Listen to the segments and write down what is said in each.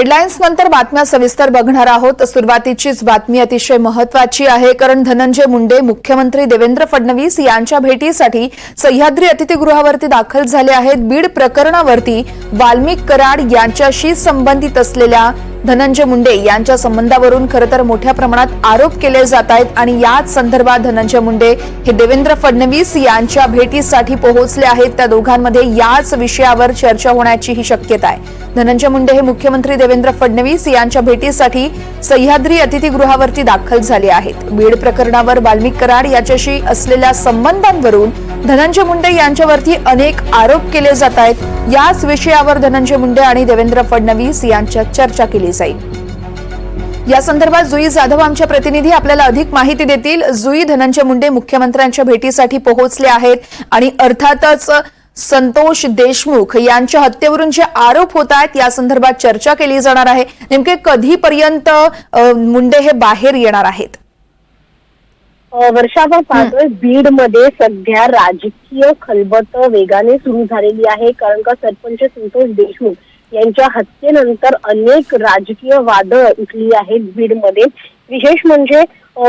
Headlines नंतर बातम्या सविस्तर बघणार आहोत. सुरुवातीचीच बातमी अतिशय महत्वाची आहे. कारण धनंजय मुंडे मुख्यमंत्री देवेंद्र फडणवीस यांच्या भेटीसाठी सह्याद्री अतिथीगृहावरती दाखल झाले आहेत. बीड प्रकरणावरती वाल्मिक कराड यांच्याशी संबंधित असलेल्या धनंजय मुंडे यांच्या संबंधावरून खरं तर मोठ्या प्रमाणात आरोप केले जात आहेत आणि याच संदर्भात धनंजय मुंडे हे देवेंद्र फडणवीस यांच्या भेटीसाठी पोहोचले आहेत. त्या दोघांमध्ये याच विषयावर चर्चा होण्याची ही शक्यता आहे. धनंजय मुंडे हे मुख्यमंत्री देवेंद्र फडणवीस यांच्या भेटीसाठी सह्याद्री अतिथीगृहावरती दाखल झाले आहेत. बीड प्रकरणावर वाल्मिक कराड याच्याशी असलेल्या संबंधांवरून धनंजय मुंडे यांच्यावरती अनेक आरोप केले जात आहेत. याच विषयावर धनंजय मुंडे आणि देवेंद्र फडणवीस यांच्यात चर्चा केली जाईल. या संदर्भात जुई जाधव आमच्या प्रतिनिधी आपल्याला अधिक माहिती देतील. जुई धनंजय मुंडे मुख्यमंत्र्यांच्या भेटीसाठी पोहोचले आहेत आणि अर्थातच संतोष देशमुख यांच्या हत्येवरून जे आरोप होत आहेत या संदर्भात चर्चा केली जाणार आहे. नेमके कधीपर्यंत मुंडे हे बाहेर येणार आहेत? वर्षा आपण पाहतोय बीडमध्ये सध्या राजकीय खलबत वेगाने सुरू झालेली आहे. कारण का सरपंच संतोष देशमुख यांच्या हत्येनंतर अनेक राजकीय वादळ उठली आहेत बीडमध्ये. विशेष म्हणजे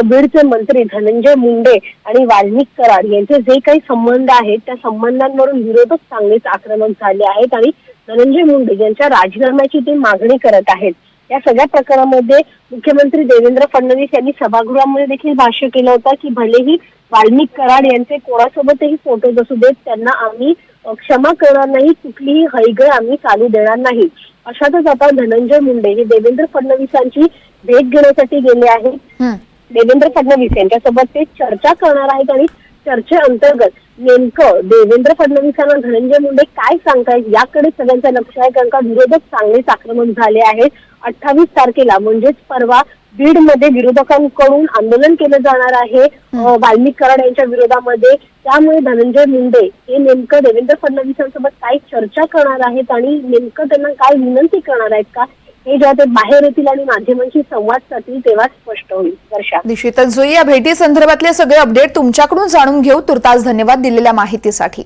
बीडचे मंत्री धनंजय मुंडे आणि वाल्मिक कराड यांचे जे काही संबंध आहेत त्या संबंधांवरून विरोधक चांगलेच आक्रमक झाले आहेत आणि धनंजय मुंडे यांच्या राजीनाम्याची ते मागणी करत आहेत. या सगळ्या प्रकारामध्ये मुख्यमंत्री देवेंद्र फडणवीस यांनी सभागृहामध्ये देखील भाष्य केलं होतं की भलेही वाल्मिक कराड यांचे कोणासोबतही फोटो असू देत त्यांना आम्ही क्षमा करणार नाही कुठलीही हयगय आम्ही चालू देणार नाही. अशातच आता धनंजय मुंडे हे देवेंद्र फडणवीसांची भेट घेण्यासाठी गेले आहेत. देवेंद्र फडणवीस यांच्यासोबत ते चर्चा करणार आहेत आणि चर्चेअंतर्गत नेमकं देवेंद्र फडणवीसांना धनंजय मुंडे काय सांगतायत याकडे सगळ्यांचं लक्ष आहे कारण का विरोधक चांगलेच आक्रमक झाले आहेत. अठ्ठावीस तारखेला म्हणजेच परवा बीडमध्ये विरोधकांकडून आंदोलन केलं जाणार आहे वाल्मिक कराड यांच्या विरोधामध्ये. त्यामुळे धनंजय मुंडे हे नेमकं देवेंद्र फडणवीसांसोबत काय चर्चा करणार आहेत आणि नेमकं त्यांना काय विनंती करणार आहेत का? हे जेव्हा ते बाहेर येतील आणि माध्यमांशी संवाद साधतील तेव्हा स्पष्ट होईल. वर्षा. निश्चितच. जुई या भेटी संदर्भातले सगळे अपडेट तुमच्याकडून जाणून घेऊ. तुर्तास धन्यवाद दिलेल्या माहितीसाठी.